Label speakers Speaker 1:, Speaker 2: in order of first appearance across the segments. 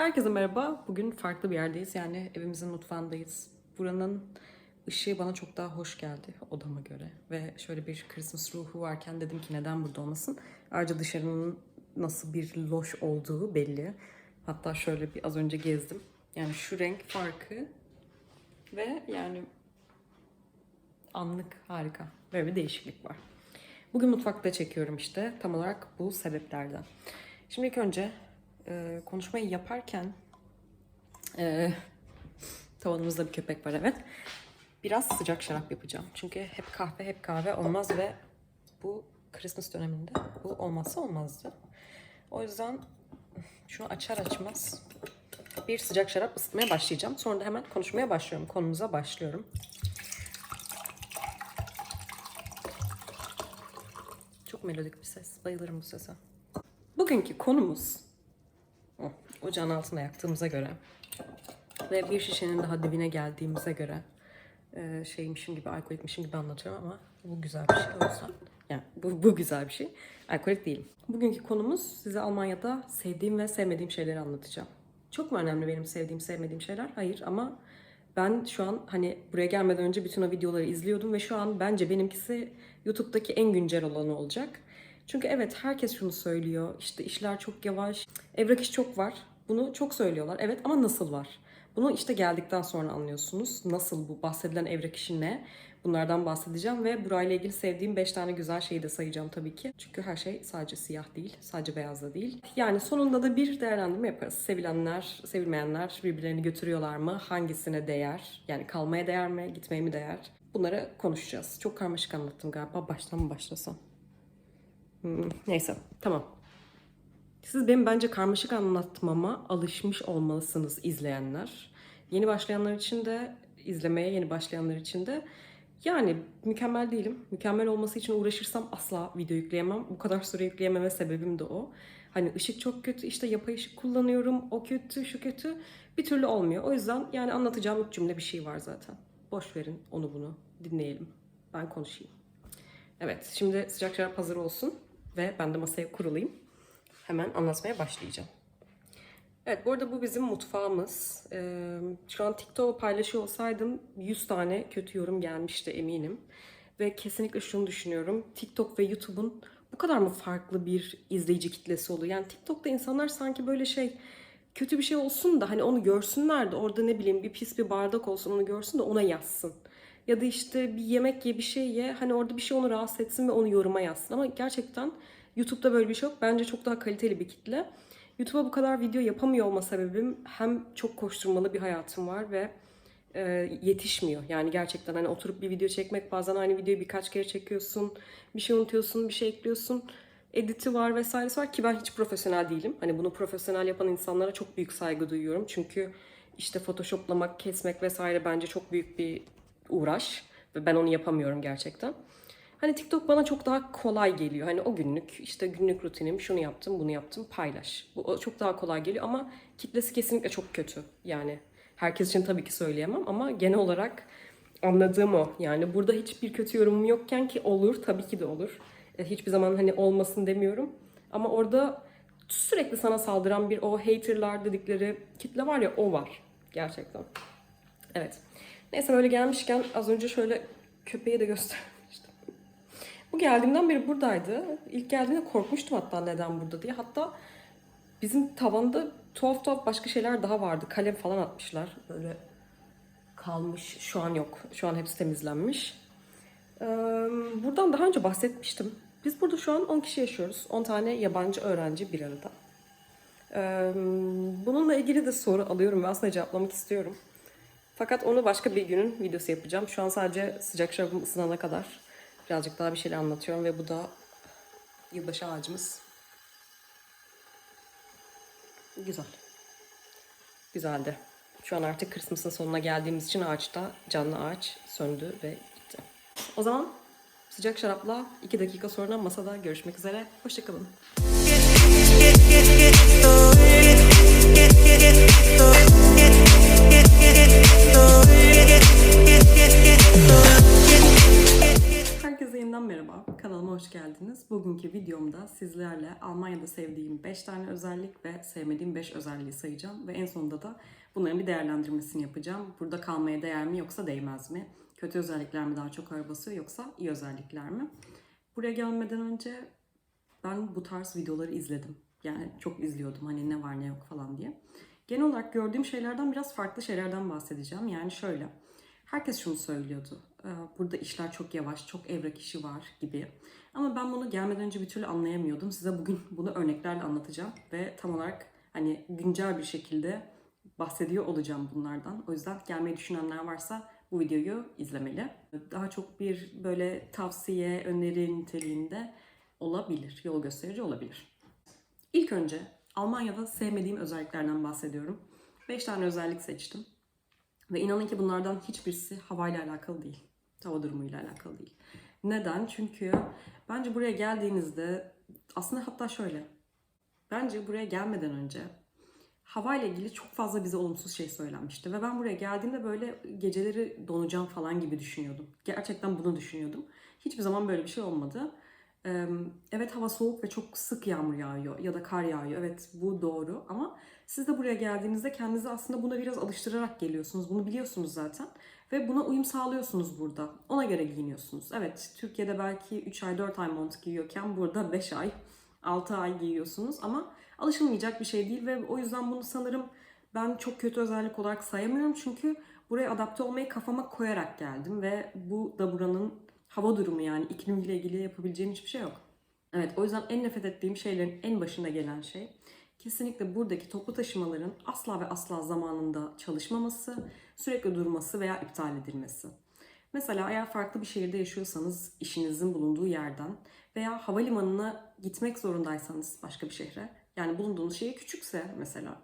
Speaker 1: Herkese merhaba. Bugün farklı bir yerdeyiz. Yani evimizin mutfağındayız. Buranın ışığı bana çok daha hoş geldi odama göre. Ve şöyle bir Christmas ruhu varken dedim ki neden burada olmasın. Ayrıca dışarının nasıl bir loş olduğu belli. Hatta şöyle bir az önce gezdim. Yani şu renk farkı ve yani anlık harika. Böyle bir değişiklik var. Bugün mutfakta çekiyorum işte. Tam olarak bu sebeplerden. Şimdi ilk önce e, konuşmayı yaparken e, tavanımızda bir köpek var evet. Biraz sıcak şarap yapacağım. Çünkü hep kahve hep kahve olmaz ve bu Christmas döneminde bu olmazsa olmazdı. O yüzden şunu açar açmaz bir sıcak şarap ısıtmaya başlayacağım. Sonra da hemen konuşmaya başlıyorum. Konumuza başlıyorum. Çok melodik bir ses. Bayılırım bu sese. Bugünkü konumuz ocağın altında yaktığımıza göre ve bir şişenin daha dibine geldiğimize göre e, şeymişim gibi, alkolikmişim gibi anlatıyorum ama bu güzel bir şey o yüzden. Yani bu, bu güzel bir şey. Alkolik değilim. Bugünkü konumuz size Almanya'da sevdiğim ve sevmediğim şeyleri anlatacağım. Çok mu önemli benim sevdiğim, sevmediğim şeyler? Hayır ama ben şu an hani buraya gelmeden önce bütün o videoları izliyordum ve şu an bence benimkisi YouTube'daki en güncel olanı olacak. Çünkü evet herkes şunu söylüyor. İşte işler çok yavaş. Evrak iş çok var. Bunu çok söylüyorlar. Evet ama nasıl var? Bunu işte geldikten sonra anlıyorsunuz. Nasıl bu bahsedilen evrak işi ne? Bunlardan bahsedeceğim ve burayla ilgili sevdiğim 5 tane güzel şeyi de sayacağım tabii ki. Çünkü her şey sadece siyah değil, sadece beyaz da değil. Yani sonunda da bir değerlendirme yaparız. Sevilenler, sevilmeyenler birbirlerini götürüyorlar mı? Hangisine değer? Yani kalmaya değer mi? Gitmeye mi değer? Bunları konuşacağız. Çok karmaşık anlattım galiba. Baştan mı başlasam? Hmm, neyse, tamam. Siz benim bence karmaşık anlatmama alışmış olmalısınız izleyenler. Yeni başlayanlar için de, izlemeye yeni başlayanlar için de yani mükemmel değilim. Mükemmel olması için uğraşırsam asla video yükleyemem. Bu kadar süre yükleyememe sebebim de o. Hani ışık çok kötü, işte yapay ışık kullanıyorum, o kötü, şu kötü. Bir türlü olmuyor. O yüzden yani anlatacağım üç cümle bir şey var zaten. Boş verin onu bunu, dinleyelim. Ben konuşayım. Evet, şimdi sıcak şarap hazır olsun ve ben de masaya kurulayım. Hemen anlatmaya başlayacağım. Evet, bu arada bu bizim mutfağımız. Ee, şu an TikTok'u paylaşıyor olsaydım 100 tane kötü yorum gelmişti eminim. Ve kesinlikle şunu düşünüyorum. TikTok ve YouTube'un bu kadar mı farklı bir izleyici kitlesi oluyor? Yani TikTok'ta insanlar sanki böyle şey kötü bir şey olsun da hani onu görsünler de orada ne bileyim bir pis bir bardak olsun onu görsün de ona yazsın. Ya da işte bir yemek ye bir şey ye hani orada bir şey onu rahatsız etsin ve onu yoruma yazsın. Ama gerçekten YouTube'da böyle bir şey yok. Bence çok daha kaliteli bir kitle. YouTube'a bu kadar video yapamıyor olma sebebim hem çok koşturmalı bir hayatım var ve e, yetişmiyor. Yani gerçekten hani oturup bir video çekmek bazen aynı videoyu birkaç kere çekiyorsun. Bir şey unutuyorsun, bir şey ekliyorsun. Editi var vesairesi var ki ben hiç profesyonel değilim. Hani bunu profesyonel yapan insanlara çok büyük saygı duyuyorum. Çünkü işte photoshoplamak, kesmek vesaire bence çok büyük bir uğraş. Ve ben onu yapamıyorum gerçekten. Hani TikTok bana çok daha kolay geliyor. Hani o günlük işte günlük rutinim şunu yaptım bunu yaptım paylaş. Bu çok daha kolay geliyor ama kitlesi kesinlikle çok kötü. Yani herkes için tabii ki söyleyemem ama genel olarak anladığım o. Yani burada hiçbir kötü yorumum yokken ki olur tabii ki de olur. E, Hiçbir zaman hani olmasın demiyorum. Ama orada sürekli sana saldıran bir o haterlar dedikleri kitle var ya o var gerçekten. Evet. Neyse böyle gelmişken az önce şöyle köpeği de göstermiştim. Bu geldiğimden beri buradaydı. İlk geldiğinde korkmuştum hatta neden burada diye. Hatta bizim tavanda tuhaf tuhaf başka şeyler daha vardı. Kalem falan atmışlar. Böyle kalmış. Şu an yok. Şu an hepsi temizlenmiş. Buradan daha önce bahsetmiştim. Biz burada şu an 10 kişi yaşıyoruz. 10 tane yabancı öğrenci bir arada. Bununla ilgili de soru alıyorum ve aslında cevaplamak istiyorum. Fakat onu başka bir günün videosu yapacağım. Şu an sadece sıcak şarabım ısınana kadar birazcık daha bir şeyler anlatıyorum ve bu da yılbaşı ağacımız. Güzel. Güzeldi. Şu an artık Christmas'ın sonuna geldiğimiz için ağaçta canlı ağaç söndü ve gitti. O zaman sıcak şarapla 2 dakika sonra masada görüşmek üzere. Hoşçakalın. Herkese yeniden merhaba. Kanalıma hoş geldiniz. Bugünkü videomda sizlerle Almanya'da sevdiğim 5 tane özellik ve sevmediğim 5 özelliği sayacağım. Ve en sonunda da bunların bir değerlendirmesini yapacağım. Burada kalmaya değer mi yoksa değmez mi? Kötü özellikler mi daha çok ağır basıyor yoksa iyi özellikler mi? Buraya gelmeden önce ben bu tarz videoları izledim. Yani çok izliyordum hani ne var ne yok falan diye. Genel olarak gördüğüm şeylerden biraz farklı şeylerden bahsedeceğim. Yani şöyle. Herkes şunu söylüyordu. "Ee, Burada işler çok yavaş, çok evrak işi var gibi. Ama ben bunu gelmeden önce bir türlü anlayamıyordum. Size bugün bunu örneklerle anlatacağım. Ve tam olarak hani güncel bir şekilde bahsediyor olacağım bunlardan. O yüzden gelmeyi düşünenler varsa bu videoyu izlemeli. Daha çok bir böyle tavsiye, öneri niteliğinde olabilir. Yol gösterici olabilir. İlk önce Almanya'da sevmediğim özelliklerden bahsediyorum. 5 tane özellik seçtim. Ve inanın ki bunlardan hiçbirisi havayla alakalı değil. Hava durumuyla alakalı değil. Neden? Çünkü bence buraya geldiğinizde aslında hatta şöyle. Bence buraya gelmeden önce havayla ilgili çok fazla bize olumsuz şey söylenmişti. Ve ben buraya geldiğimde böyle geceleri donacağım falan gibi düşünüyordum. Gerçekten bunu düşünüyordum. Hiçbir zaman böyle bir şey olmadı. Evet hava soğuk ve çok sık yağmur yağıyor ya da kar yağıyor. Evet bu doğru ama siz de buraya geldiğinizde kendinizi aslında buna biraz alıştırarak geliyorsunuz. Bunu biliyorsunuz zaten ve buna uyum sağlıyorsunuz burada. Ona göre giyiniyorsunuz. Evet Türkiye'de belki 3 ay 4 ay mont giyiyorken burada 5 ay 6 ay giyiyorsunuz ama alışılmayacak bir şey değil ve o yüzden bunu sanırım ben çok kötü özellik olarak sayamıyorum çünkü buraya adapte olmayı kafama koyarak geldim ve bu da buranın hava durumu yani iklimiyle ilgili yapabileceğim hiçbir şey yok. Evet o yüzden en nefret ettiğim şeylerin en başında gelen şey kesinlikle buradaki toplu taşımaların asla ve asla zamanında çalışmaması, sürekli durması veya iptal edilmesi. Mesela eğer farklı bir şehirde yaşıyorsanız işinizin bulunduğu yerden veya havalimanına gitmek zorundaysanız başka bir şehre yani bulunduğunuz şehir küçükse mesela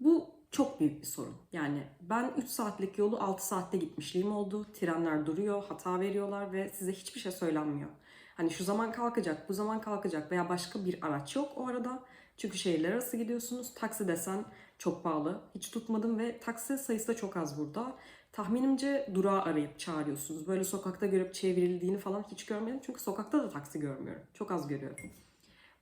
Speaker 1: bu çok büyük bir sorun. Yani ben 3 saatlik yolu 6 saatte gitmişliğim oldu. Trenler duruyor, hata veriyorlar ve size hiçbir şey söylenmiyor. Hani şu zaman kalkacak, bu zaman kalkacak veya başka bir araç yok o arada. Çünkü şehirler arası gidiyorsunuz. Taksi desen çok pahalı. Hiç tutmadım ve taksi sayısı da çok az burada. Tahminimce durağı arayıp çağırıyorsunuz. Böyle sokakta görüp çevrildiğini falan hiç görmedim. Çünkü sokakta da taksi görmüyorum. Çok az görüyorum.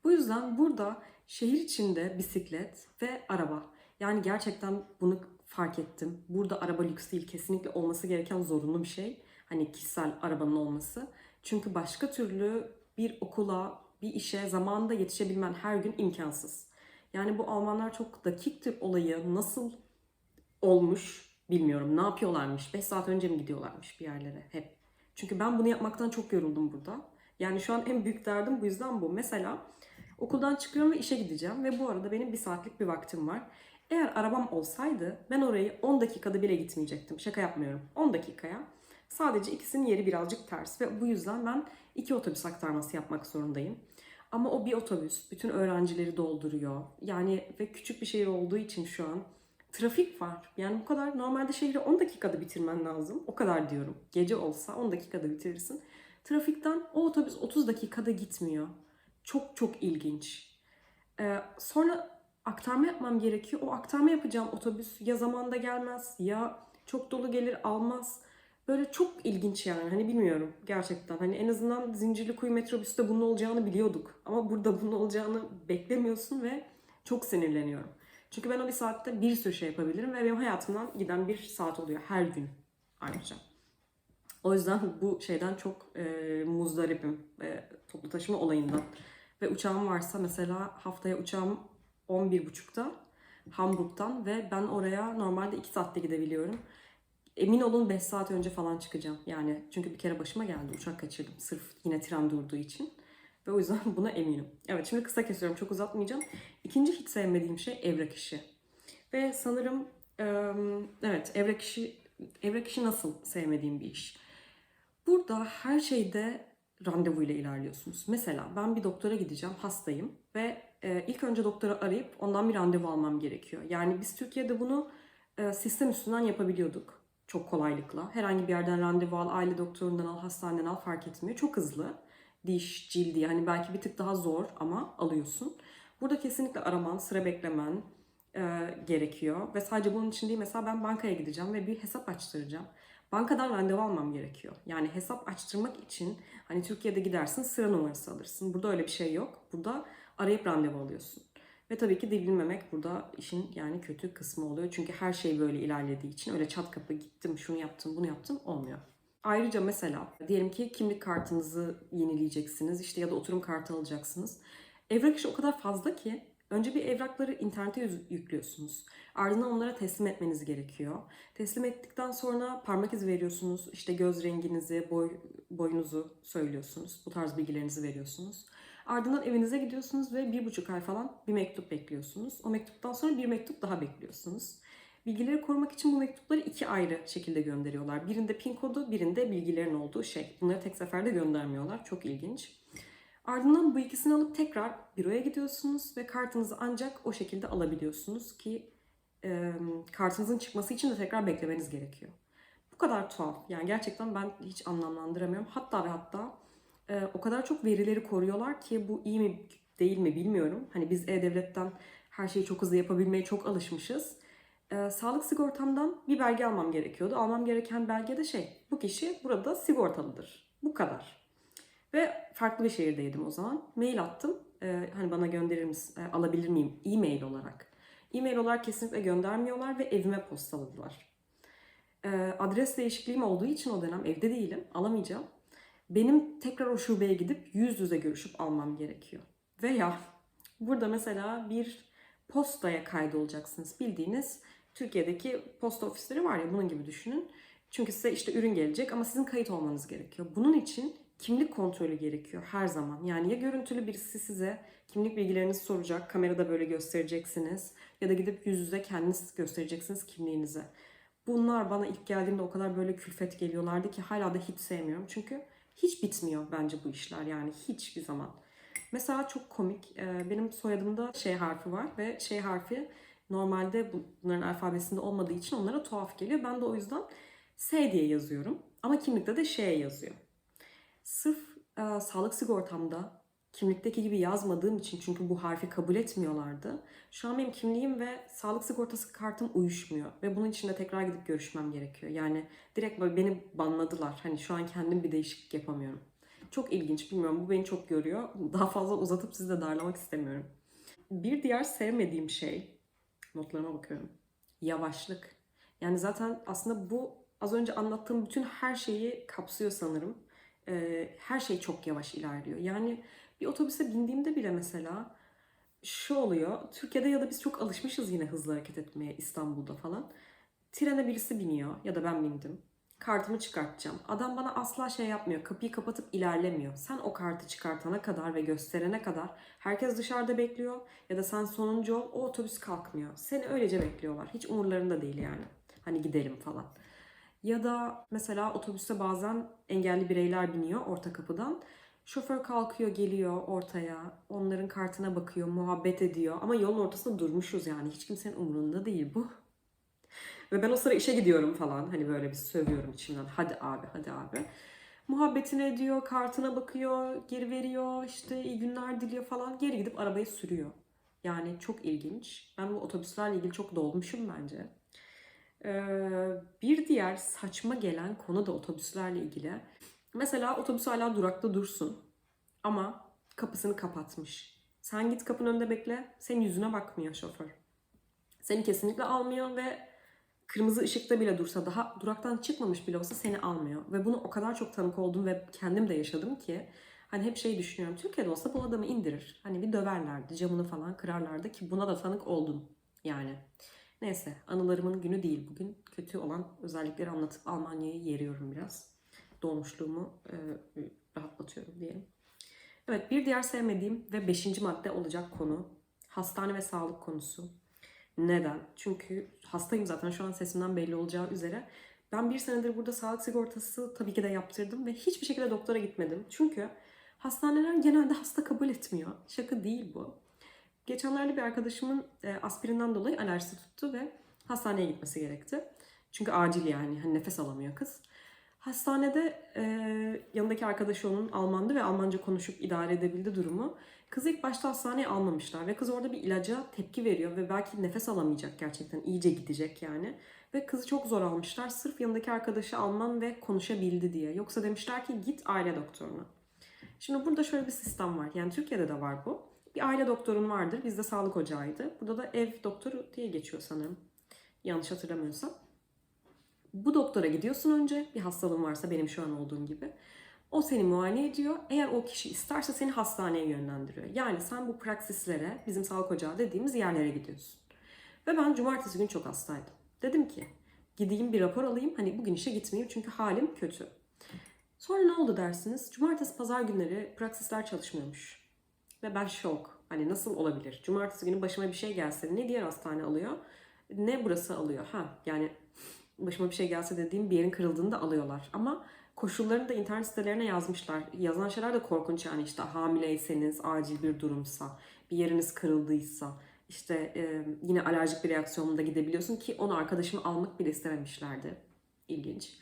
Speaker 1: Bu yüzden burada şehir içinde bisiklet ve araba. Yani gerçekten bunu fark ettim. Burada araba lüks değil. Kesinlikle olması gereken zorunlu bir şey. Hani kişisel arabanın olması. Çünkü başka türlü bir okula, bir işe zamanında yetişebilmen her gün imkansız. Yani bu Almanlar çok dakiktir olayı nasıl olmuş bilmiyorum. Ne yapıyorlarmış? 5 saat önce mi gidiyorlarmış bir yerlere hep? Çünkü ben bunu yapmaktan çok yoruldum burada. Yani şu an en büyük derdim bu yüzden bu. Mesela okuldan çıkıyorum ve işe gideceğim ve bu arada benim bir saatlik bir vaktim var. Eğer arabam olsaydı ben orayı 10 dakikada bile gitmeyecektim. Şaka yapmıyorum. 10 dakikaya. Sadece ikisinin yeri birazcık ters ve bu yüzden ben iki otobüs aktarması yapmak zorundayım. Ama o bir otobüs bütün öğrencileri dolduruyor. Yani ve küçük bir şehir olduğu için şu an trafik var. Yani bu kadar normalde şehri 10 dakikada bitirmen lazım. O kadar diyorum. Gece olsa 10 dakikada bitirirsin. Trafikten o otobüs 30 dakikada gitmiyor. Çok çok ilginç. Ee, sonra aktarma yapmam gerekiyor. O aktarma yapacağım otobüs ya zamanda gelmez ya çok dolu gelir almaz. Böyle çok ilginç yani. Hani bilmiyorum gerçekten. Hani en azından Zincirlikuyu metrobüste bunun olacağını biliyorduk. Ama burada bunun olacağını beklemiyorsun ve çok sinirleniyorum. Çünkü ben o bir saatte bir sürü şey yapabilirim ve benim hayatımdan giden bir saat oluyor her gün ayrıca. O yüzden bu şeyden çok e, muzdaripim e, toplu taşıma olayından. Ve uçağım varsa mesela haftaya uçağım 11.30'da Hamburg'dan ve ben oraya normalde 2 saatte gidebiliyorum. Emin olun 5 saat önce falan çıkacağım. Yani çünkü bir kere başıma geldi uçak kaçırdım sırf yine tren durduğu için. Ve o yüzden buna eminim. Evet şimdi kısa kesiyorum çok uzatmayacağım. İkinci hiç sevmediğim şey evrak işi. Ve sanırım evet evrak işi, evrak işi nasıl sevmediğim bir iş. Burada her şeyde randevu ile ilerliyorsunuz. Mesela ben bir doktora gideceğim, hastayım ve ilk önce doktora arayıp ondan bir randevu almam gerekiyor. Yani biz Türkiye'de bunu e, sistem üstünden yapabiliyorduk çok kolaylıkla. Herhangi bir yerden randevu al, aile doktorundan al, hastaneden al fark etmiyor. Çok hızlı. Diş, cildi yani belki bir tık daha zor ama alıyorsun. Burada kesinlikle araman, sıra beklemen e, gerekiyor. Ve sadece bunun için değil mesela ben bankaya gideceğim ve bir hesap açtıracağım. bankadan randevu almam gerekiyor. Yani hesap açtırmak için hani Türkiye'de gidersin sıra numarası alırsın. Burada öyle bir şey yok. Burada arayıp randevu alıyorsun. Ve tabii ki dil bilmemek burada işin yani kötü kısmı oluyor. Çünkü her şey böyle ilerlediği için öyle çat kapı gittim şunu yaptım bunu yaptım olmuyor. Ayrıca mesela diyelim ki kimlik kartınızı yenileyeceksiniz işte ya da oturum kartı alacaksınız. Evrak işi o kadar fazla ki önce bir evrakları internete yüklüyorsunuz. Ardından onlara teslim etmeniz gerekiyor. Teslim ettikten sonra parmak izi veriyorsunuz. işte göz renginizi, boy, boyunuzu söylüyorsunuz. Bu tarz bilgilerinizi veriyorsunuz. Ardından evinize gidiyorsunuz ve bir buçuk ay falan bir mektup bekliyorsunuz. O mektuptan sonra bir mektup daha bekliyorsunuz. Bilgileri korumak için bu mektupları iki ayrı şekilde gönderiyorlar. Birinde pin kodu, birinde bilgilerin olduğu şey. Bunları tek seferde göndermiyorlar. Çok ilginç. Ardından bu ikisini alıp tekrar büroya gidiyorsunuz ve kartınızı ancak o şekilde alabiliyorsunuz ki e, kartınızın çıkması için de tekrar beklemeniz gerekiyor. Bu kadar tuhaf. Yani gerçekten ben hiç anlamlandıramıyorum. Hatta ve hatta e, o kadar çok verileri koruyorlar ki bu iyi mi değil mi bilmiyorum. Hani biz E-Devlet'ten her şeyi çok hızlı yapabilmeye çok alışmışız. E, sağlık sigortamdan bir belge almam gerekiyordu. Almam gereken belge de şey, bu kişi burada sigortalıdır. Bu kadar. Ve farklı bir şehirdeydim o zaman. Mail attım. E, hani bana gönderir misin, e, alabilir miyim? E-mail olarak. E-mail olarak kesinlikle göndermiyorlar ve evime postaladılar. E, adres değişikliğim olduğu için o dönem evde değilim, alamayacağım. Benim tekrar o şubeye gidip yüz yüze görüşüp almam gerekiyor. Veya burada mesela bir postaya kaydolacaksınız. Bildiğiniz Türkiye'deki posta ofisleri var ya bunun gibi düşünün. Çünkü size işte ürün gelecek ama sizin kayıt olmanız gerekiyor. Bunun için kimlik kontrolü gerekiyor her zaman. Yani ya görüntülü birisi size kimlik bilgilerinizi soracak, kamerada böyle göstereceksiniz ya da gidip yüz yüze kendiniz göstereceksiniz kimliğinizi. Bunlar bana ilk geldiğimde o kadar böyle külfet geliyorlardı ki hala da hiç sevmiyorum. Çünkü hiç bitmiyor bence bu işler yani hiçbir zaman. Mesela çok komik. Benim soyadımda şey harfi var ve şey harfi normalde bunların alfabesinde olmadığı için onlara tuhaf geliyor. Ben de o yüzden S diye yazıyorum. Ama kimlikte de Ş yazıyor. Sırf e, sağlık sigortamda kimlikteki gibi yazmadığım için çünkü bu harfi kabul etmiyorlardı. Şu an benim kimliğim ve sağlık sigortası kartım uyuşmuyor. Ve bunun için de tekrar gidip görüşmem gerekiyor. Yani direkt böyle beni banladılar. Hani şu an kendim bir değişiklik yapamıyorum. Çok ilginç bilmiyorum bu beni çok görüyor. Daha fazla uzatıp sizi de darlamak istemiyorum. Bir diğer sevmediğim şey, notlarıma bakıyorum. Yavaşlık. Yani zaten aslında bu az önce anlattığım bütün her şeyi kapsıyor sanırım. Ee, her şey çok yavaş ilerliyor. Yani bir otobüse bindiğimde bile mesela şu oluyor. Türkiye'de ya da biz çok alışmışız yine hızlı hareket etmeye İstanbul'da falan. Trene birisi biniyor ya da ben bindim. Kartımı çıkartacağım. Adam bana asla şey yapmıyor. Kapıyı kapatıp ilerlemiyor. Sen o kartı çıkartana kadar ve gösterene kadar herkes dışarıda bekliyor. Ya da sen sonuncu ol o otobüs kalkmıyor. Seni öylece bekliyorlar. Hiç umurlarında değil yani. Hani gidelim falan. Ya da mesela otobüste bazen engelli bireyler biniyor orta kapıdan. Şoför kalkıyor geliyor ortaya. Onların kartına bakıyor, muhabbet ediyor. Ama yolun ortasında durmuşuz yani. Hiç kimsenin umurunda değil bu. Ve ben o sıra işe gidiyorum falan. Hani böyle bir sövüyorum içimden. Hadi abi, hadi abi. Muhabbetini ediyor, kartına bakıyor, geri veriyor, işte iyi günler diliyor falan. Geri gidip arabayı sürüyor. Yani çok ilginç. Ben bu otobüslerle ilgili çok dolmuşum bence. Ee, bir diğer saçma gelen konu da otobüslerle ilgili. Mesela otobüs hala durakta dursun ama kapısını kapatmış. Sen git kapının önünde bekle, senin yüzüne bakmıyor şoför. Seni kesinlikle almıyor ve kırmızı ışıkta bile dursa daha duraktan çıkmamış bile olsa seni almıyor. Ve bunu o kadar çok tanık oldum ve kendim de yaşadım ki hani hep şey düşünüyorum. Türkiye'de olsa bu adamı indirir. Hani bir döverlerdi, camını falan kırarlardı ki buna da tanık oldum yani. Neyse anılarımın günü değil bugün. Kötü olan özellikleri anlatıp Almanya'yı yeriyorum biraz. Dolmuşluğumu e, rahatlatıyorum diyelim. Evet bir diğer sevmediğim ve beşinci madde olacak konu hastane ve sağlık konusu. Neden? Çünkü hastayım zaten şu an sesimden belli olacağı üzere. Ben bir senedir burada sağlık sigortası tabii ki de yaptırdım ve hiçbir şekilde doktora gitmedim. Çünkü hastaneler genelde hasta kabul etmiyor. Şaka değil bu. Geçenlerde bir arkadaşımın e, aspirinden dolayı alerjisi tuttu ve hastaneye gitmesi gerekti. Çünkü acil yani hani nefes alamıyor kız. Hastanede e, yanındaki arkadaşı onun Almandı ve Almanca konuşup idare edebildi durumu. Kızı ilk başta hastaneye almamışlar ve kız orada bir ilaca tepki veriyor ve belki nefes alamayacak gerçekten iyice gidecek yani. Ve kızı çok zor almışlar sırf yanındaki arkadaşı Alman ve konuşabildi diye. Yoksa demişler ki git aile doktoruna. Şimdi burada şöyle bir sistem var. Yani Türkiye'de de var bu. Bir aile doktorun vardır. Bizde sağlık ocağıydı. Burada da ev doktoru diye geçiyor sanırım. Yanlış hatırlamıyorsam. Bu doktora gidiyorsun önce. Bir hastalığın varsa benim şu an olduğum gibi. O seni muayene ediyor. Eğer o kişi isterse seni hastaneye yönlendiriyor. Yani sen bu praksislere, bizim sağlık ocağı dediğimiz yerlere gidiyorsun. Ve ben cumartesi günü çok hastaydım. Dedim ki gideyim bir rapor alayım. Hani bugün işe gitmeyeyim çünkü halim kötü. Sonra ne oldu dersiniz? Cumartesi pazar günleri praksisler çalışmıyormuş. Ve ben şok. Hani nasıl olabilir? Cumartesi günü başıma bir şey gelse ne diğer hastane alıyor ne burası alıyor. Ha yani başıma bir şey gelse dediğim bir yerin kırıldığını da alıyorlar. Ama koşullarını da internet sitelerine yazmışlar. Yazan şeyler de korkunç yani işte hamileyseniz, acil bir durumsa, bir yeriniz kırıldıysa, işte e, yine alerjik bir reaksiyonunda gidebiliyorsun ki onu arkadaşımı almak bile istememişlerdi. İlginç.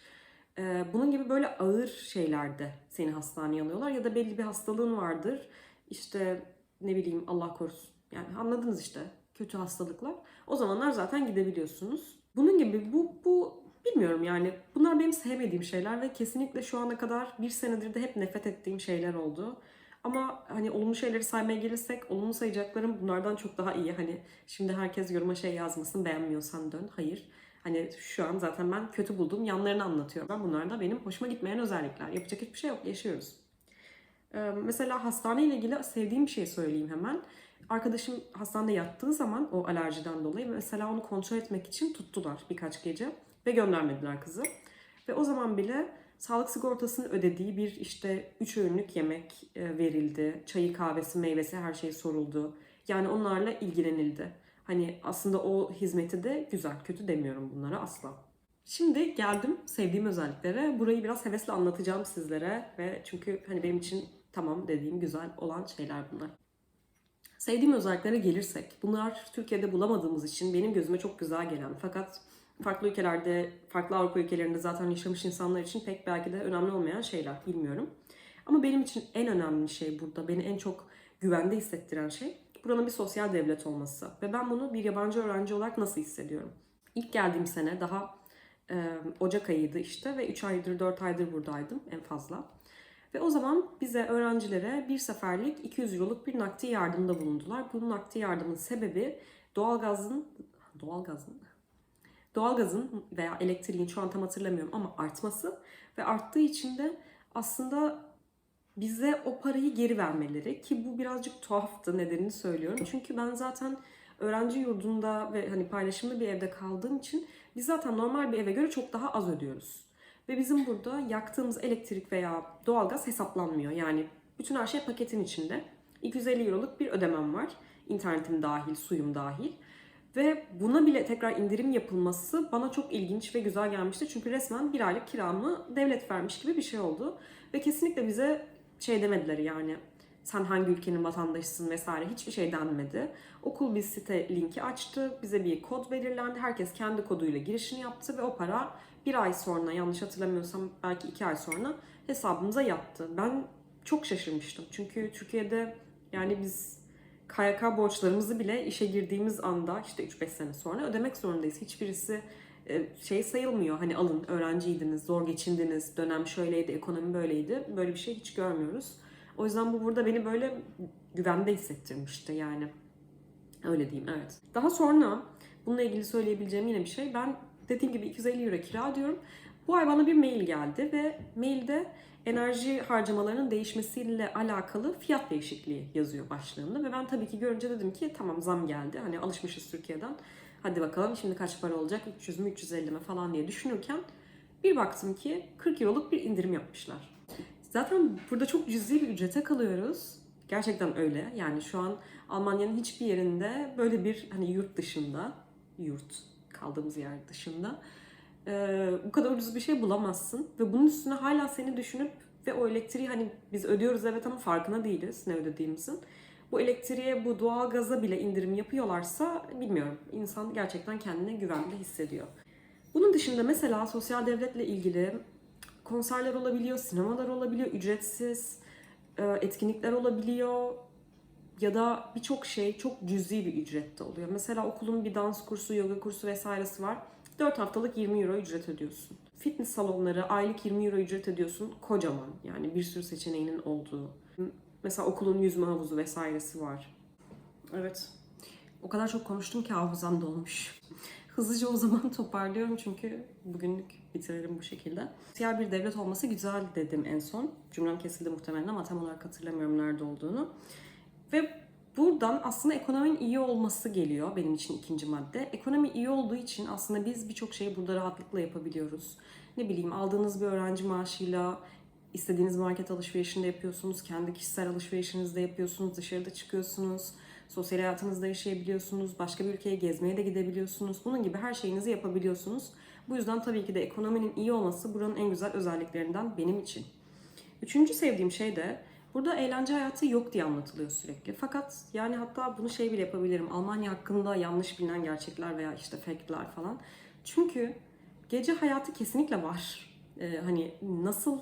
Speaker 1: E, bunun gibi böyle ağır şeylerde seni hastaneye alıyorlar ya da belli bir hastalığın vardır. İşte ne bileyim Allah korusun. Yani anladınız işte kötü hastalıklar. O zamanlar zaten gidebiliyorsunuz. Bunun gibi bu bu bilmiyorum yani bunlar benim sevmediğim şeyler ve kesinlikle şu ana kadar bir senedir de hep nefret ettiğim şeyler oldu. Ama hani olumlu şeyleri saymaya gelirsek olumlu sayacaklarım bunlardan çok daha iyi. Hani şimdi herkes yoruma şey yazmasın beğenmiyorsan dön. Hayır. Hani şu an zaten ben kötü bulduğum yanlarını anlatıyorum. Ben bunlar da benim hoşuma gitmeyen özellikler. Yapacak hiçbir şey yok. Yaşıyoruz. Ee, mesela hastane ile ilgili sevdiğim bir şey söyleyeyim hemen. Arkadaşım hastanede yattığı zaman o alerjiden dolayı mesela onu kontrol etmek için tuttular birkaç gece ve göndermediler kızı. Ve o zaman bile sağlık sigortasının ödediği bir işte 3 öğünlük yemek e, verildi. Çayı, kahvesi, meyvesi her şey soruldu. Yani onlarla ilgilenildi. Hani aslında o hizmeti de güzel, kötü demiyorum bunlara asla. Şimdi geldim sevdiğim özelliklere. Burayı biraz hevesle anlatacağım sizlere ve çünkü hani benim için tamam dediğim güzel olan şeyler bunlar. Sevdiğim özelliklere gelirsek, bunlar Türkiye'de bulamadığımız için benim gözüme çok güzel gelen fakat farklı ülkelerde, farklı Avrupa ülkelerinde zaten yaşamış insanlar için pek belki de önemli olmayan şeyler, bilmiyorum. Ama benim için en önemli şey burada, beni en çok güvende hissettiren şey buranın bir sosyal devlet olması. Ve ben bunu bir yabancı öğrenci olarak nasıl hissediyorum? İlk geldiğim sene daha e, Ocak ayıydı işte ve 3 aydır 4 aydır buradaydım en fazla. Ve o zaman bize öğrencilere bir seferlik 200 euroluk bir nakdi yardımda bulundular. Bu nakdi yardımın sebebi doğalgazın doğalgazın doğalgazın veya elektriğin şu an tam hatırlamıyorum ama artması ve arttığı için de aslında bize o parayı geri vermeleri ki bu birazcık tuhaftı nedenini söylüyorum. Çünkü ben zaten öğrenci yurdunda ve hani paylaşımlı bir evde kaldığım için biz zaten normal bir eve göre çok daha az ödüyoruz. Ve bizim burada yaktığımız elektrik veya doğalgaz hesaplanmıyor. Yani bütün her şey paketin içinde. 250 euroluk bir ödemem var. İnternetim dahil, suyum dahil. Ve buna bile tekrar indirim yapılması bana çok ilginç ve güzel gelmişti. Çünkü resmen bir aylık kiramı devlet vermiş gibi bir şey oldu. Ve kesinlikle bize şey demediler yani sen hangi ülkenin vatandaşısın vesaire hiçbir şey denmedi. Okul bir site linki açtı. Bize bir kod belirlendi. Herkes kendi koduyla girişini yaptı ve o para bir ay sonra yanlış hatırlamıyorsam belki iki ay sonra hesabımıza yattı. Ben çok şaşırmıştım. Çünkü Türkiye'de yani biz KYK borçlarımızı bile işe girdiğimiz anda işte 3-5 sene sonra ödemek zorundayız. Hiçbirisi e, şey sayılmıyor. Hani alın öğrenciydiniz, zor geçindiniz, dönem şöyleydi, ekonomi böyleydi. Böyle bir şey hiç görmüyoruz. O yüzden bu burada beni böyle güvende hissettirmişti yani. Öyle diyeyim evet. Daha sonra bununla ilgili söyleyebileceğim yine bir şey. Ben dediğim gibi 250 euro kira diyorum. Bu ay bana bir mail geldi ve mailde enerji harcamalarının değişmesiyle alakalı fiyat değişikliği yazıyor başlığında. Ve ben tabii ki görünce dedim ki tamam zam geldi. Hani alışmışız Türkiye'den. Hadi bakalım şimdi kaç para olacak 300 mü 350 mi falan diye düşünürken bir baktım ki 40 euroluk bir indirim yapmışlar. Zaten burada çok cüzi bir ücrete kalıyoruz. Gerçekten öyle. Yani şu an Almanya'nın hiçbir yerinde böyle bir hani yurt dışında, yurt kaldığımız yer dışında e, bu kadar ucuz bir şey bulamazsın. Ve bunun üstüne hala seni düşünüp ve o elektriği hani biz ödüyoruz evet ama farkına değiliz ne ödediğimizin. Bu elektriğe, bu doğalgaza bile indirim yapıyorlarsa bilmiyorum. İnsan gerçekten kendini güvende hissediyor. Bunun dışında mesela sosyal devletle ilgili konserler olabiliyor, sinemalar olabiliyor, ücretsiz e, etkinlikler olabiliyor. Ya da birçok şey çok cüzi bir ücrette oluyor. Mesela okulun bir dans kursu, yoga kursu vesairesi var. 4 haftalık 20 euro ücret ödüyorsun. Fitness salonları aylık 20 euro ücret ödüyorsun. Kocaman yani bir sürü seçeneğinin olduğu. Mesela okulun yüzme havuzu vesairesi var. Evet. O kadar çok konuştum ki hafızam dolmuş. Hızlıca o zaman toparlıyorum çünkü bugünlük bitirelim bu şekilde. Diğer bir devlet olması güzel dedim en son. Cümlem kesildi muhtemelen ama tam olarak hatırlamıyorum nerede olduğunu. Ve buradan aslında ekonominin iyi olması geliyor benim için ikinci madde. Ekonomi iyi olduğu için aslında biz birçok şeyi burada rahatlıkla yapabiliyoruz. Ne bileyim aldığınız bir öğrenci maaşıyla istediğiniz market alışverişinde yapıyorsunuz, kendi kişisel alışverişinizde yapıyorsunuz, dışarıda çıkıyorsunuz, sosyal hayatınızda yaşayabiliyorsunuz, başka bir ülkeye gezmeye de gidebiliyorsunuz. Bunun gibi her şeyinizi yapabiliyorsunuz. Bu yüzden tabii ki de ekonominin iyi olması buranın en güzel özelliklerinden benim için. Üçüncü sevdiğim şey de burada eğlence hayatı yok diye anlatılıyor sürekli. Fakat yani hatta bunu şey bile yapabilirim. Almanya hakkında yanlış bilinen gerçekler veya işte fake'ler falan. Çünkü gece hayatı kesinlikle var. Ee, hani nasıl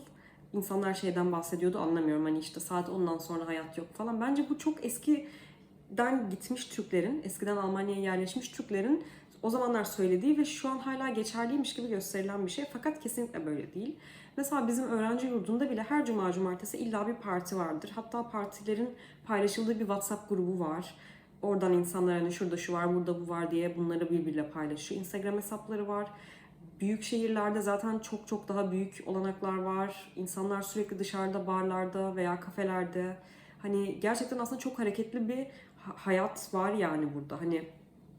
Speaker 1: insanlar şeyden bahsediyordu anlamıyorum. Hani işte saat 10'dan sonra hayat yok falan. Bence bu çok eskiden gitmiş Türklerin, eskiden Almanya'ya yerleşmiş Türklerin o zamanlar söylediği ve şu an hala geçerliymiş gibi gösterilen bir şey. Fakat kesinlikle böyle değil. Mesela bizim öğrenci yurdunda bile her cuma cumartesi illa bir parti vardır. Hatta partilerin paylaşıldığı bir WhatsApp grubu var. Oradan insanlar hani şurada şu var, burada bu var diye bunları birbiriyle paylaşıyor. Instagram hesapları var. Büyük şehirlerde zaten çok çok daha büyük olanaklar var. İnsanlar sürekli dışarıda, barlarda veya kafelerde. Hani gerçekten aslında çok hareketli bir ha- hayat var yani burada. Hani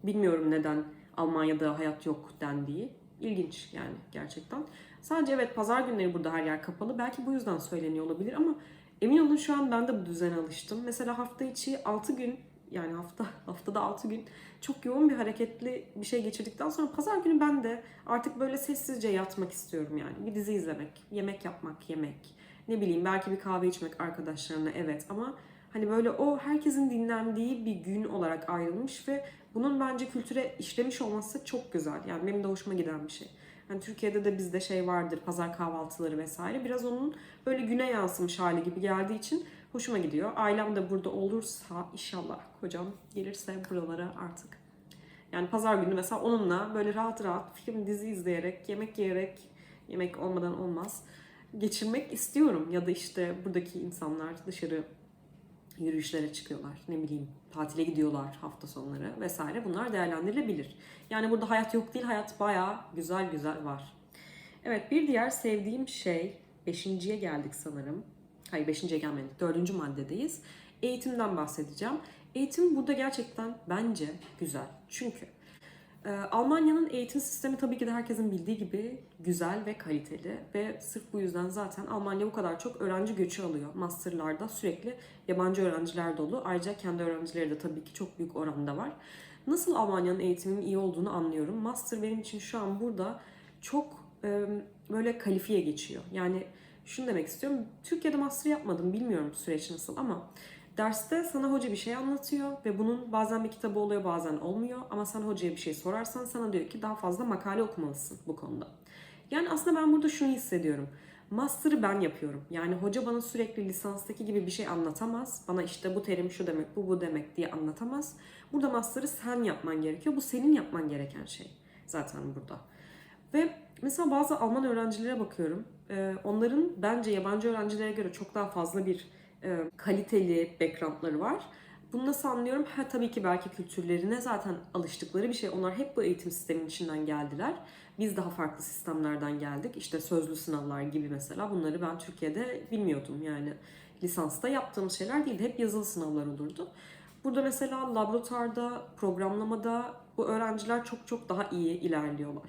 Speaker 1: bilmiyorum neden Almanya'da hayat yok dendiği. İlginç yani gerçekten. Sadece evet pazar günleri burada her yer kapalı. Belki bu yüzden söyleniyor olabilir ama emin olun şu an ben de bu düzene alıştım. Mesela hafta içi 6 gün yani hafta haftada 6 gün çok yoğun bir hareketli bir şey geçirdikten sonra pazar günü ben de artık böyle sessizce yatmak istiyorum yani. Bir dizi izlemek, yemek yapmak, yemek. Ne bileyim belki bir kahve içmek arkadaşlarına evet ama hani böyle o herkesin dinlendiği bir gün olarak ayrılmış ve bunun bence kültüre işlemiş olması çok güzel. Yani benim de hoşuma giden bir şey. Hani Türkiye'de de bizde şey vardır pazar kahvaltıları vesaire. Biraz onun böyle güne yansımış hali gibi geldiği için hoşuma gidiyor. Ailem de burada olursa inşallah kocam gelirse buralara artık. Yani pazar günü mesela onunla böyle rahat rahat film dizi izleyerek, yemek yiyerek, yemek olmadan olmaz geçirmek istiyorum. Ya da işte buradaki insanlar dışarı yürüyüşlere çıkıyorlar. Ne bileyim tatile gidiyorlar hafta sonları vesaire. Bunlar değerlendirilebilir. Yani burada hayat yok değil, hayat bayağı güzel güzel var. Evet bir diğer sevdiğim şey, beşinciye geldik sanırım. Hayır beşinciye gelmedik, dördüncü maddedeyiz. Eğitimden bahsedeceğim. Eğitim burada gerçekten bence güzel. Çünkü ee, Almanya'nın eğitim sistemi tabii ki de herkesin bildiği gibi güzel ve kaliteli ve sırf bu yüzden zaten Almanya bu kadar çok öğrenci göçü alıyor. Masterlarda sürekli yabancı öğrenciler dolu. Ayrıca kendi öğrencileri de tabii ki çok büyük oranda var. Nasıl Almanya'nın eğitiminin iyi olduğunu anlıyorum. Master benim için şu an burada çok e, böyle kalifiye geçiyor. Yani şunu demek istiyorum. Türkiye'de master yapmadım. Bilmiyorum süreç nasıl ama Derste sana hoca bir şey anlatıyor ve bunun bazen bir kitabı oluyor bazen olmuyor ama sen hocaya bir şey sorarsan sana diyor ki daha fazla makale okumalısın bu konuda. Yani aslında ben burada şunu hissediyorum. Master'ı ben yapıyorum. Yani hoca bana sürekli lisanstaki gibi bir şey anlatamaz. Bana işte bu terim şu demek, bu bu demek diye anlatamaz. Burada master'ı sen yapman gerekiyor. Bu senin yapman gereken şey zaten burada. Ve mesela bazı Alman öğrencilere bakıyorum. Ee, Onların bence yabancı öğrencilere göre çok daha fazla bir kaliteli backgroundları var. Bunu nasıl anlıyorum? Ha, tabii ki belki kültürlerine zaten alıştıkları bir şey. Onlar hep bu eğitim sisteminin içinden geldiler. Biz daha farklı sistemlerden geldik. İşte sözlü sınavlar gibi mesela. Bunları ben Türkiye'de bilmiyordum. Yani lisansta yaptığımız şeyler değildi. Hep yazılı sınavlar olurdu. Burada mesela laboratuvarda, programlamada bu öğrenciler çok çok daha iyi ilerliyorlar.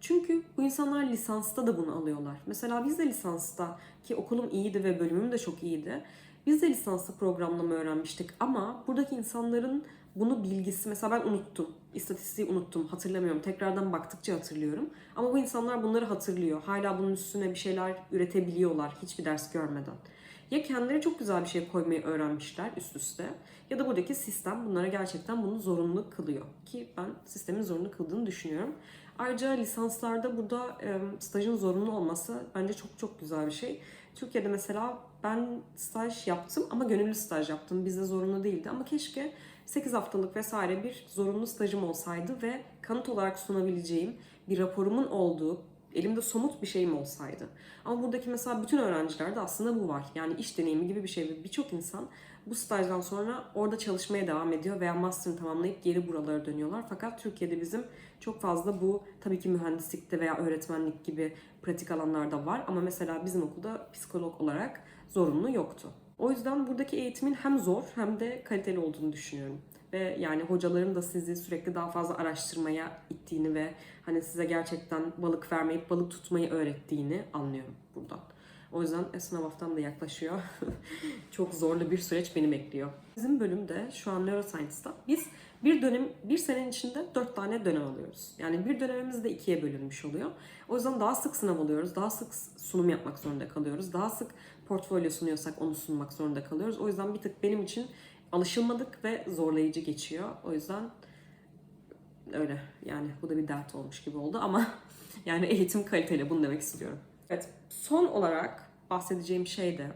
Speaker 1: Çünkü bu insanlar lisansta da bunu alıyorlar. Mesela biz de lisansta ki okulum iyiydi ve bölümüm de çok iyiydi. Biz de lisansta programlama öğrenmiştik ama buradaki insanların bunu bilgisi mesela ben unuttum. İstatistiği unuttum. Hatırlamıyorum. Tekrardan baktıkça hatırlıyorum. Ama bu insanlar bunları hatırlıyor. Hala bunun üstüne bir şeyler üretebiliyorlar hiçbir ders görmeden. Ya kendileri çok güzel bir şey koymayı öğrenmişler üst üste ya da buradaki sistem bunlara gerçekten bunu zorunlu kılıyor. Ki ben sistemin zorunlu kıldığını düşünüyorum. Ayrıca lisanslarda burada e, stajın zorunlu olması bence çok çok güzel bir şey. Türkiye'de mesela ben staj yaptım ama gönüllü staj yaptım. Bizde zorunlu değildi ama keşke 8 haftalık vesaire bir zorunlu stajım olsaydı ve kanıt olarak sunabileceğim bir raporumun olduğu, elimde somut bir şeyim olsaydı. Ama buradaki mesela bütün öğrencilerde aslında bu var. Yani iş deneyimi gibi bir şey ve birçok insan bu stajdan sonra orada çalışmaya devam ediyor veya master'ını tamamlayıp geri buralara dönüyorlar. Fakat Türkiye'de bizim çok fazla bu tabii ki mühendislikte veya öğretmenlik gibi pratik alanlarda var ama mesela bizim okulda psikolog olarak zorunlu yoktu. O yüzden buradaki eğitimin hem zor hem de kaliteli olduğunu düşünüyorum. Ve yani hocaların da sizi sürekli daha fazla araştırmaya ittiğini ve hani size gerçekten balık vermeyip balık tutmayı öğrettiğini anlıyorum buradan. O yüzden e, sınav haftam da yaklaşıyor. Çok zorlu bir süreç beni bekliyor. Bizim bölümde şu an Neuroscience'da biz bir dönem, bir senenin içinde dört tane dönem alıyoruz. Yani bir dönemimiz de ikiye bölünmüş oluyor. O yüzden daha sık sınav alıyoruz, daha sık sunum yapmak zorunda kalıyoruz. Daha sık portfolyo sunuyorsak onu sunmak zorunda kalıyoruz. O yüzden bir tık benim için alışılmadık ve zorlayıcı geçiyor. O yüzden öyle yani bu da bir dert olmuş gibi oldu ama yani eğitim kaliteli bunu demek istiyorum. Evet son olarak bahsedeceğim şey de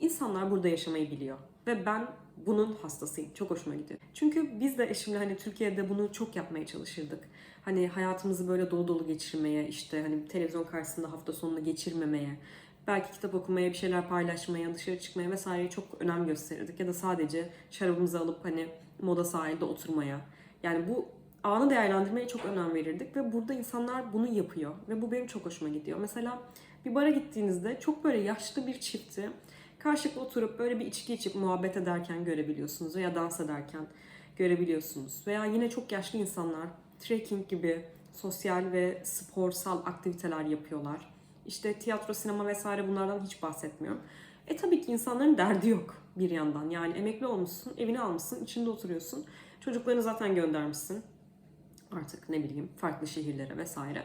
Speaker 1: insanlar burada yaşamayı biliyor ve ben bunun hastasıyım. Çok hoşuma gidiyor. Çünkü biz de eşimle hani Türkiye'de bunu çok yapmaya çalışırdık. Hani hayatımızı böyle dolu dolu geçirmeye, işte hani televizyon karşısında hafta sonunu geçirmemeye, belki kitap okumaya, bir şeyler paylaşmaya, dışarı çıkmaya vesaireye çok önem gösterirdik. Ya da sadece şarabımızı alıp hani moda sahilde oturmaya. Yani bu anı değerlendirmeye çok önem verirdik ve burada insanlar bunu yapıyor ve bu benim çok hoşuma gidiyor. Mesela bir bara gittiğinizde çok böyle yaşlı bir çifti karşılıklı oturup böyle bir içki içip muhabbet ederken görebiliyorsunuz veya dans ederken görebiliyorsunuz. Veya yine çok yaşlı insanlar trekking gibi sosyal ve sporsal aktiviteler yapıyorlar. İşte tiyatro, sinema vesaire bunlardan hiç bahsetmiyorum. E tabii ki insanların derdi yok bir yandan. Yani emekli olmuşsun, evini almışsın, içinde oturuyorsun. Çocuklarını zaten göndermişsin. Artık ne bileyim farklı şehirlere vesaire.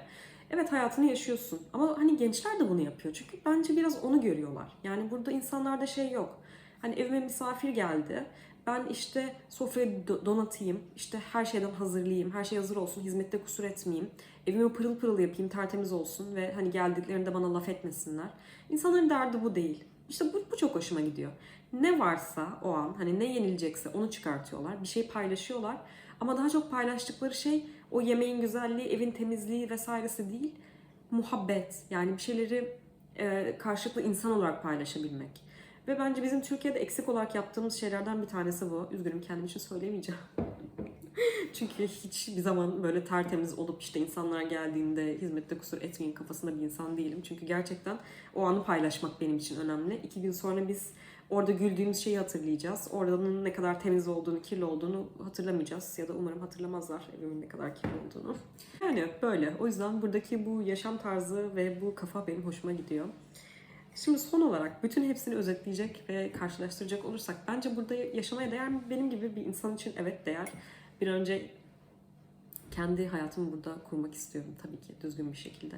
Speaker 1: Evet hayatını yaşıyorsun ama hani gençler de bunu yapıyor. Çünkü bence biraz onu görüyorlar. Yani burada insanlarda şey yok. Hani evime misafir geldi. Ben işte sofrayı do- donatayım, işte her şeyden hazırlayayım, her şey hazır olsun, hizmette kusur etmeyeyim. Evimi pırıl pırıl yapayım, tertemiz olsun ve hani geldiklerinde bana laf etmesinler. İnsanların derdi bu değil. İşte bu, bu çok hoşuma gidiyor. Ne varsa o an, hani ne yenilecekse onu çıkartıyorlar. Bir şey paylaşıyorlar. Ama daha çok paylaştıkları şey o yemeğin güzelliği, evin temizliği vesairesi değil. Muhabbet. Yani bir şeyleri e, karşılıklı insan olarak paylaşabilmek. Ve bence bizim Türkiye'de eksik olarak yaptığımız şeylerden bir tanesi bu. Üzgünüm kendim için söyleyemeyeceğim. Çünkü hiçbir zaman böyle tertemiz olup işte insanlar geldiğinde hizmette kusur etmeyin kafasında bir insan değilim. Çünkü gerçekten o anı paylaşmak benim için önemli. İki gün sonra biz orada güldüğümüz şeyi hatırlayacağız. Oranın ne kadar temiz olduğunu, kirli olduğunu hatırlamayacağız. Ya da umarım hatırlamazlar evimin ne kadar kirli olduğunu. Yani böyle. O yüzden buradaki bu yaşam tarzı ve bu kafa benim hoşuma gidiyor. Şimdi son olarak bütün hepsini özetleyecek ve karşılaştıracak olursak bence burada yaşamaya değer mi? Benim gibi bir insan için evet değer. Bir önce kendi hayatımı burada kurmak istiyorum tabii ki düzgün bir şekilde.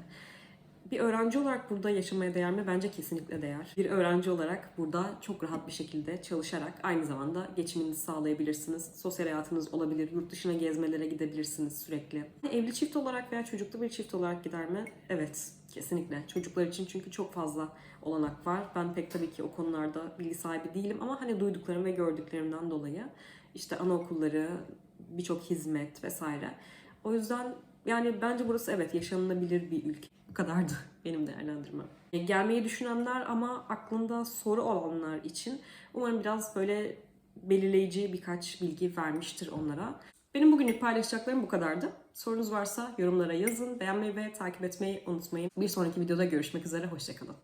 Speaker 1: Bir öğrenci olarak burada yaşamaya değer mi? Bence kesinlikle değer. Bir öğrenci olarak burada çok rahat bir şekilde çalışarak aynı zamanda geçiminizi sağlayabilirsiniz. Sosyal hayatınız olabilir, yurt dışına gezmelere gidebilirsiniz sürekli. Evli çift olarak veya çocuklu bir çift olarak gider mi? Evet, kesinlikle. Çocuklar için çünkü çok fazla olanak var. Ben pek tabii ki o konularda bilgi sahibi değilim ama hani duyduklarım ve gördüklerimden dolayı işte anaokulları, birçok hizmet vesaire. O yüzden yani bence burası evet yaşanılabilir bir ülke. Kadardı benim değerlendirmem. E, Gelmeyi düşünenler ama aklında soru olanlar için umarım biraz böyle belirleyici birkaç bilgi vermiştir onlara. Benim bugünlük paylaşacaklarım bu kadardı. Sorunuz varsa yorumlara yazın, beğenmeyi ve takip etmeyi unutmayın. Bir sonraki videoda görüşmek üzere, hoşçakalın.